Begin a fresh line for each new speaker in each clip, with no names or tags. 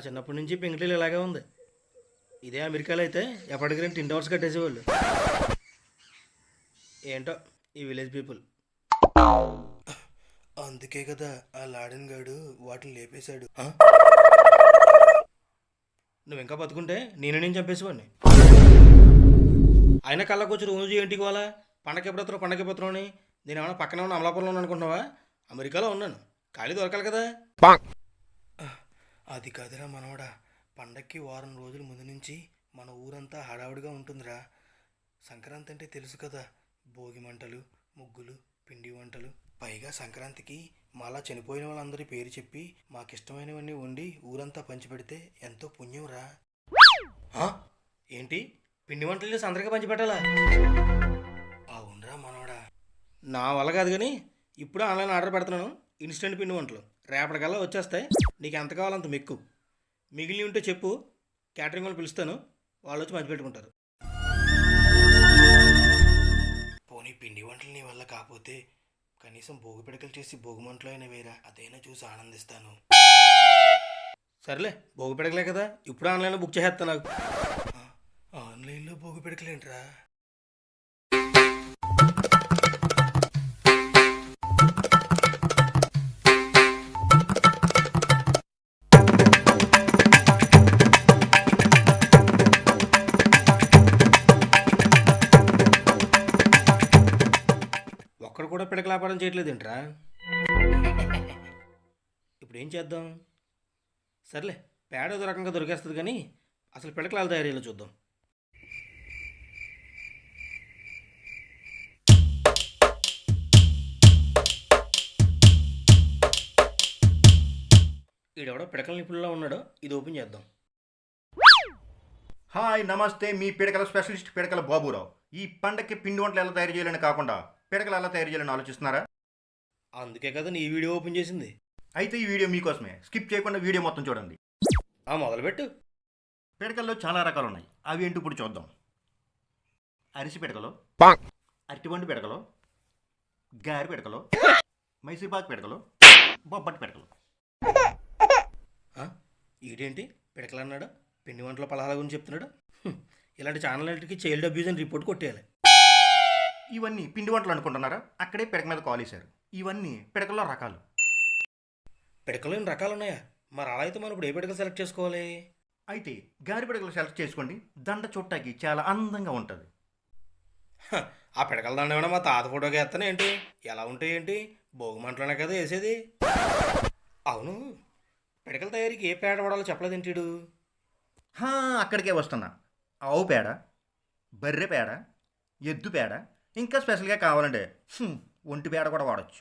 ఆ చిన్నప్పటి నుంచి పెంకుటిల్లు ఇలాగే ఉంది. ఇదే అమెరికాలో అయితే ఎప్పటికీ రెండు టింట్ హవర్స్ కట్టేసేవాళ్ళు. ఏంటో ఈ విలేజ్ పీపుల్. అందుకే కదా ఆ లాడన్ గాడు వాటిని లేపేశాడు? నువ్వు ఇంకా బతుకుంటే నేను నేను చంపేసేవాడిని. అయినా కళ్ళకొచ్చి రోజు ఏంటి కోలా పండగ ఎప్పుడెత్తారో పండగ ఎప్పుడెత్తారో అని? నేను ఏమైనా పక్కన ఉన్న అమలాపురంలో ఉన్నాను అనుకుంటున్నావా? అమెరికాలో ఉన్నాను. ఖాళీ దొరకాలి కదా. అది కాదురా మనవడా పండక్కి వారం రోజుల ముందు నుంచి మన ఊరంతా హడావుడిగా ఉంటుందిరా. సంక్రాంతి అంటే తెలుసు కదా భోగి మంటలు ముగ్గులు పిండి వంటలు. పైగా సంక్రాంతికి మాలా చనిపోయిన వాళ్ళందరి పేరు చెప్పి మాకిష్టమైనవన్నీ వండి ఊరంతా పంచిపెడితే ఎంతో పుణ్యం రా ఏంటి? పిండి వంటలు చేసి అందరికీ పంచిపెట్టాలా? అవునరా మనవడా. నా వల్ల కాదు కానీ ఇప్పుడు ఆన్లైన్ ఆర్డర్ పెడుతున్నాను. ఇన్స్టెంట్ పిండి వంటలు. రేపటికల్లా వచ్చేస్తాయి. నీకు ఎంత కావాలంత మెక్కు. మిగిలి ఉంటే చెప్పు. క్యాటరింగ్ వాళ్ళు పిలుస్తాను. వాళ్ళు వచ్చి పెట్టుకుంటారు పోనీ పిండి వంటలు నీ వల్ల కాకపోతే కనీసం భోగి పిడకలు చేసి భోగి మంటలు అయినా వేరా అదైనా చూసి ఆనందిస్తాను. సర్లే భోగి పిడకలే కదా. ఇప్పుడు ఆన్లైన్లో బుక్ చేసేస్తా నాకు. ఆన్లైన్లో భోగి పిడకలేంట్రా? ఒక్కడు వ్యాపారం చేయట్లేదు ఏంట్రా ఇప్పుడు ఏం చేద్దాం? సర్లే పేడ ఏదో రకంగా దొరికేస్తుంది కానీ అసలు పిడకలాలు తయారీలో చూద్దాం. ఈడెవడో పిడకల నిపుణుల్లో ఉన్నాడో ఇది ఓపెన్ చేద్దాం.
హాయ్ నమస్తే. మీ పిడకల స్పెషలిస్ట్ పిడకల బాబురావు. ఈ పండక్కి పిండి వంటలు ఎలా తయారు చేయాలని కాకుండా పిడకలు ఎలా తయారు చేయాలని ఆలోచిస్తున్నారా?
అందుకే కదా నీ వీడియో ఓపెన్ చేసింది.
అయితే ఈ వీడియో మీకోసమే. స్కిప్ చేయకుండా వీడియో మొత్తం చూడండి.
ఆ మొదలుపెట్టు.
పిడకల్లో చాలా రకాలు ఉన్నాయి అవి ఏంటి ఇప్పుడు చూద్దాం. అరిసి పిడకలు అరటిపండు పిడకలు గారి పిడకలు మైసూర్పాకు పిడకలు బొబ్బట్టి పిడకలు.
ఆ? ఈడేంటి? పిడకలు అన్నాడు పిండి వంటల పలహాల గురించి చెప్తున్నాడు. ఇలాంటి ఛానల్కి చైల్డ్ అబ్యూజ్ అని రిపోర్ట్ కొట్టేయాలి.
ఇవన్నీ పిండి వంటలు అనుకుంటున్నారా? అక్కడే పిడక మీద కాల్ వేశారు ఇవన్నీ పిడకల్లో రకాలు.
పిడకలు ఎన్ని రకాలు ఉన్నాయా? మరి అలా అయితే మనం ఇప్పుడు ఏ పిడకలు సెలెక్ట్ చేసుకోవాలి?
అయితే గారి పిడకలు సెలెక్ట్ చేసుకోండి. దండ చుట్టాకి చాలా అందంగా ఉంటుంది.
ఆ పిడకల దండ ఏమైనా మా తాత ఫోటోకి వేస్తాను ఏంటి? ఎలా ఉంటాయి ఏంటి? భోగి మంటలోనే కదా వేసేది. అవును. పిడకల తయారీకి ఏ పేడ వాడాలో చెప్పలేదు ఏంటిడు
హా, అక్కడికే వస్తున్నా. ఆవు పేడ బర్రె పేడ ఎద్దు పేడ ఇంకా స్పెషల్గా కావాలంటే ఒంటి పేడ కూడా వాడచ్చు.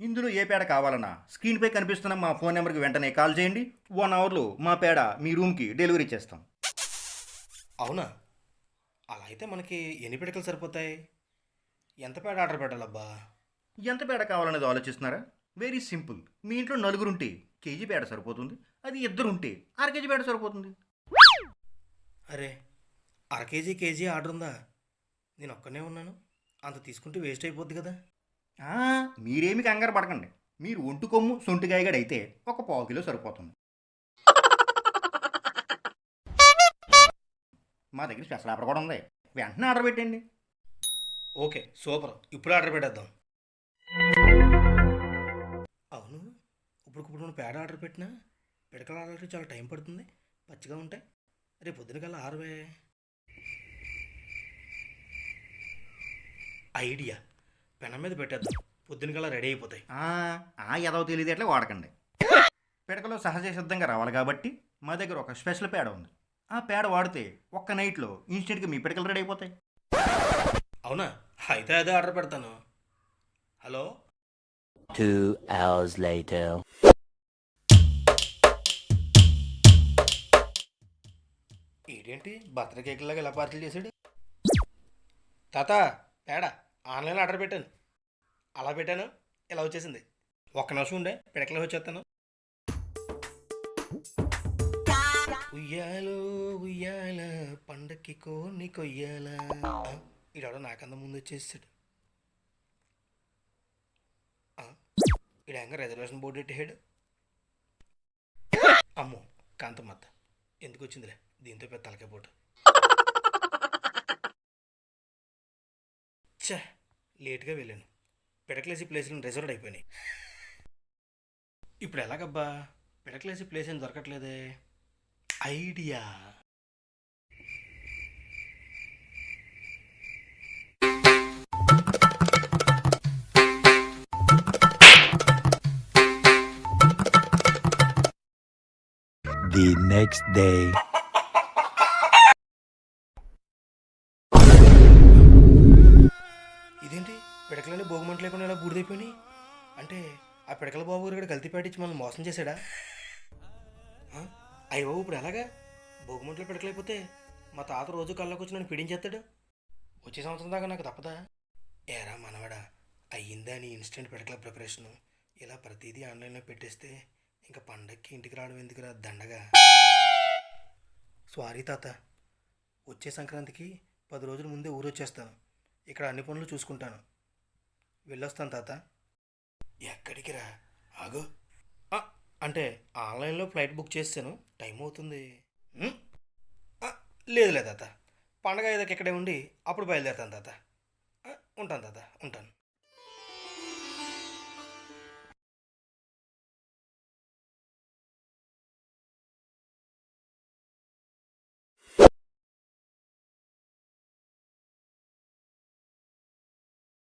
ఇందులో ఏ పేడ కావాలన్నా స్క్రీన్పై కనిపిస్తున్న మా ఫోన్ నెంబర్కి వెంటనే కాల్ చేయండి. వన్ అవర్లో మా పేడ మీ రూమ్కి డెలివరీ చేస్తాం.
అవునా? అలా అయితే మనకి ఎన్ని పిడకలు సరిపోతాయి? ఎంత పేడ ఆర్డర్ పెట్టాలబ్బా?
ఎంత పేడ కావాలనేది ఆలోచిస్తున్నారా? Very simple. మీ ఇంట్లో నలుగురు ఉంటే కేజీ పేడ సరిపోతుంది. అది ఇద్దరు ఉంటే అర కేజీ పేడ సరిపోతుంది.
అరే అర కేజీ కేజీ ఆర్డర్ ఉందా? నేను ఒక్కనే ఉన్నాను. అంత తీసుకుంటే వేస్ట్ అయిపోద్ది కదా.
మీరేమి కంగారు పడకండి. మీరు ఒంటు కొమ్ము సొంటిగాయగడ అయితే ఒక పావు కిలో సరిపోతుంది. మా దగ్గర స్పెషల్ ఆఫర్ కూడా ఉంది. వెంటనే ఆర్డర్ పెట్టండి.
Okay super. ఇప్పుడు ఆర్డర్ పెట్టేద్దాం. అవును. ఇప్పుడు ఇప్పుడు నువ్వు పేడ ఆర్డర్ పెట్టినా? పిడకలు ఆర్డర్ చాలా టైం పడుతుంది. పచ్చిగా ఉంటాయి. రేపు పొద్దున కల్లా ఆరువే. ఐడియా. పెనం మీద పెట్టేద్దాం. పొద్దున కల్లా రెడీ అయిపోతాయి.
ఆ, ఆ ఎదవ తెలియదు ఎట్లా వాడకండి. పిడకలో సహజ సిద్ధంగా రావాలి కాబట్టి మా దగ్గర ఒక స్పెషల్ పేడ ఉంది. ఆ పేడ వాడితే ఒక్క నైట్లో ఇన్స్టెంట్గా మీ పిడకలు రెడీ అయిపోతాయి.
అవునా? అయితే అదే ఆర్డర్ పెడతాను. హలో?
Two hours later.
ఏంటి బర్త్డే కేక్ లాగా ఇలా పార్సల్ చేశాడు? తాత పేడా ఆన్లైన్లో ఆర్డర్ పెట్టాను. అలా పెట్టాను ఇలా వచ్చేసింది. ఒక్క నిమిషం ఉండే పిడకలే వచ్చేస్తాను. ఉయ్యాలో ఉయ్యాల పండక్కి కోని కొయ్యాల. ఈడెవడో నాకన్నా ముందు వచ్చేసాడు. ఈడ ఇంకా రిజర్వేషన్ బోర్డు పెట్టాడు అమ్మో కాంతమ్మత్త ఎందుకు వచ్చిందిలే? దీంతో పెద్ద తలకే పోటు. చ లేట్గా వెళ్ళాను. పిడకలేసి ప్లేసులు రిజర్వ్డ్ అయిపోయినాయి. ఇప్పుడు ఎలాగబ్బా? పిడకలేసి ప్లేస్ ఏం దొరకట్లేదే. ఐడియా.
The next day.
పిడకలని భోగిమంట లేకుండా ఇలా బూడిదైపోయినాయి. అంటే ఆ పిడకల బాబు గారు కల్తీ పాటించి మనల్ని మోసం చేశాడా? అయ్య బాబు ఇప్పుడు ఎలాగా? భోగిమంటలు పిడకలైపోతే మా తాత రోజు కళ్ళకు వచ్చి నన్ను పీడించేస్తాడు? వచ్చే సంవత్సరం దాకా నాకు తప్పదా? ఏరా మనవడా అయ్యిందా నీ ఇన్స్టెంట్ పిడకల ప్రిపరేషను ఇలా ప్రతిదీ ఆన్లైన్లో పెట్టేస్తే ఇంకా పండక్కి ఇంటికి రావడం ఎందుకురా దండగా? సారీ తాత. వచ్చే సంక్రాంతికి పది రోజుల ముందే ఊరు వచ్చేస్తాను ఇక్కడ అన్ని పనులు చూసుకుంటాను. వెళ్ళొస్తాను తాత. ఎక్కడికి రా ఆగు అంటే ఆన్లైన్లో ఫ్లైట్ బుక్ చేస్తాను. టైం అవుతుంది. లేదులే తాత. పండగ ఏదో ఇక్కడే ఉండి అప్పుడు బయలుదేరుతాను తాత. ఉంటాను తాత ఉంటాను.